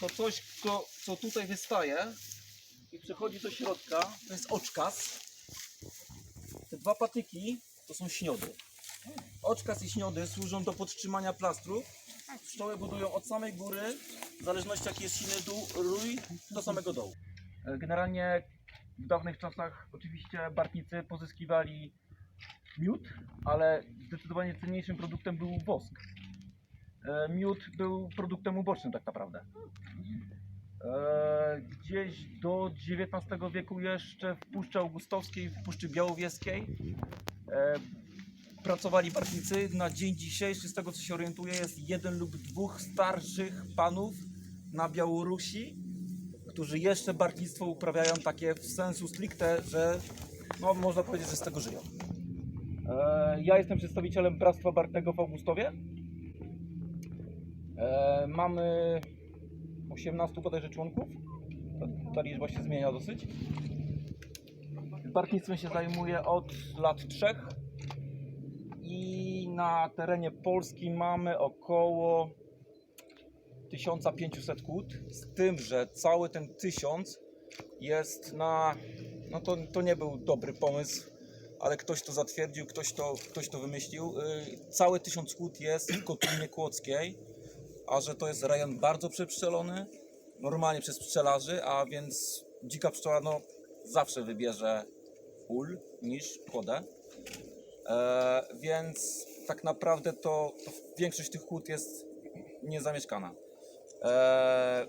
To coś, co, tutaj wystaje i przechodzi do środka, to jest oczkas. Te dwa patyki to są śniody. Oczkas i śniody służą do podtrzymania plastrów. Pszczoły budują od samej góry, w zależności jaki jest silny dół, rój, do samego dołu. Generalnie w dawnych czasach oczywiście bartnicy pozyskiwali miód, ale zdecydowanie cenniejszym produktem był wosk. E, Miód był produktem ubocznym tak naprawdę. E, Gdzieś do XIX wieku jeszcze w Puszczy Augustowskiej, w Puszczy Białowieskiej e, pracowali bartnicy. Na dzień dzisiejszy, z tego co się orientuję, jest jeden lub dwóch starszych panów na Białorusi, którzy jeszcze bartnictwo uprawiają takie w sensu stricte, że no, można powiedzieć, że z tego żyją. Ja jestem przedstawicielem Bractwa Bartnego w Augustowie. E, mamy 18 bodajże członków. Ta, ta liczba się zmienia dosyć. Bartnictwem się zajmuję od lat trzech i na terenie Polski mamy około 1500 kłód, z tym, że cały ten 1000 jest na... No to, to nie był dobry pomysł, ale ktoś to zatwierdził, ktoś to, ktoś to wymyślił. Yy, Cały 1000 kłód jest w Kotlinie Kłodzkiej, a że to jest rejon bardzo przepszczelony, normalnie przez pszczelarzy, a więc dzika pszczoła no, zawsze wybierze ul niż kłodę. E, więc tak naprawdę to, to większość tych kłód jest niezamieszkana. E,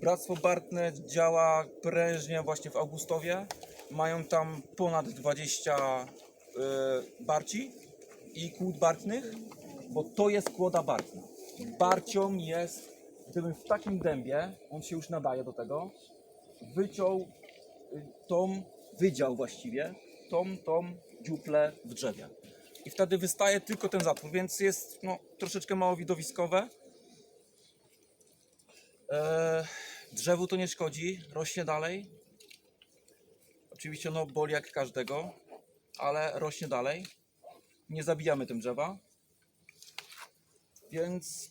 Bractwo Bartne działa prężnie właśnie w Augustowie. Mają tam ponad 20 e, barci i kłód bartnych, bo to jest kłoda bartna. Barcią jest, gdybym w takim dębie, on się już nadaje do tego, wyciął y, tą, wydział właściwie, tą, tą dziuplę w drzewie. I wtedy wystaje tylko ten zatwór, więc jest no, troszeczkę mało widowiskowe. E, drzewu to nie szkodzi, rośnie dalej. Oczywiście no boli jak każdego, ale rośnie dalej. Nie zabijamy tym drzewa. Więc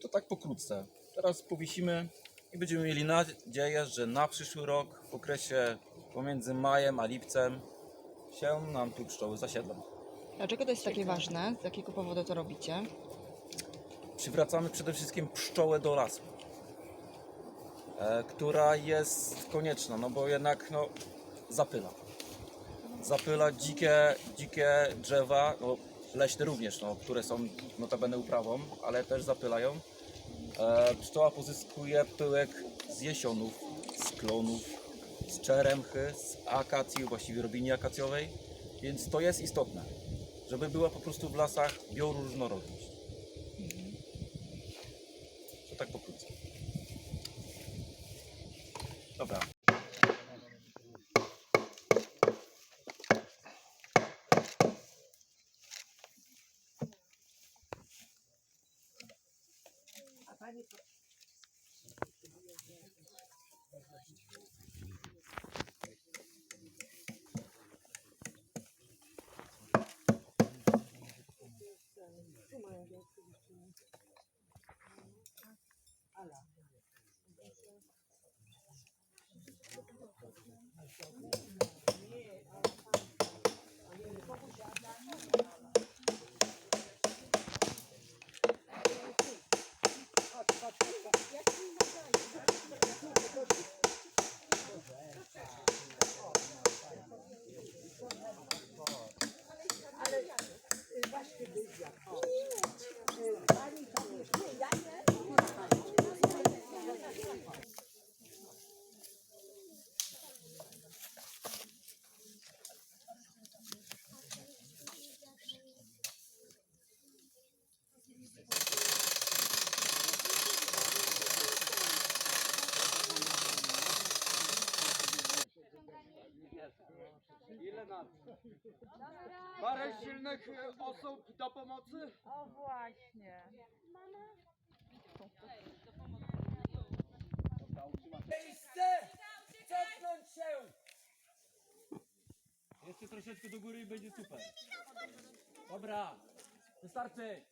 to tak pokrótce. Teraz powiesimy i będziemy mieli nadzieję, że na przyszły rok w okresie pomiędzy majem a lipcem się nam tu pszczoły zasiedlą. Dlaczego to jest takie ważne? Z jakiego powodu to robicie? przywracamy przede wszystkim pszczołę do lasu, e, która jest konieczna, no bo jednak no, zapyla. Zapyla dzikie, dzikie drzewa, no, leśne również, no, które są notabene uprawą, ale też zapylają. E, pszczoła pozyskuje pyłek z jesionów, z klonów, z czeremchy, z akacji, właściwie robini akacjowej, więc to jest istotne, żeby była po prostu w lasach bioróżnorodność. To tak pokrótce. Dobra. 味噌。Ile nas? Parę silnych e, osób do pomocy? O właśnie. Miejsce! Cofnąć się! Jeszcze troszeczkę do góry i będzie super. Dobra, wystarczy.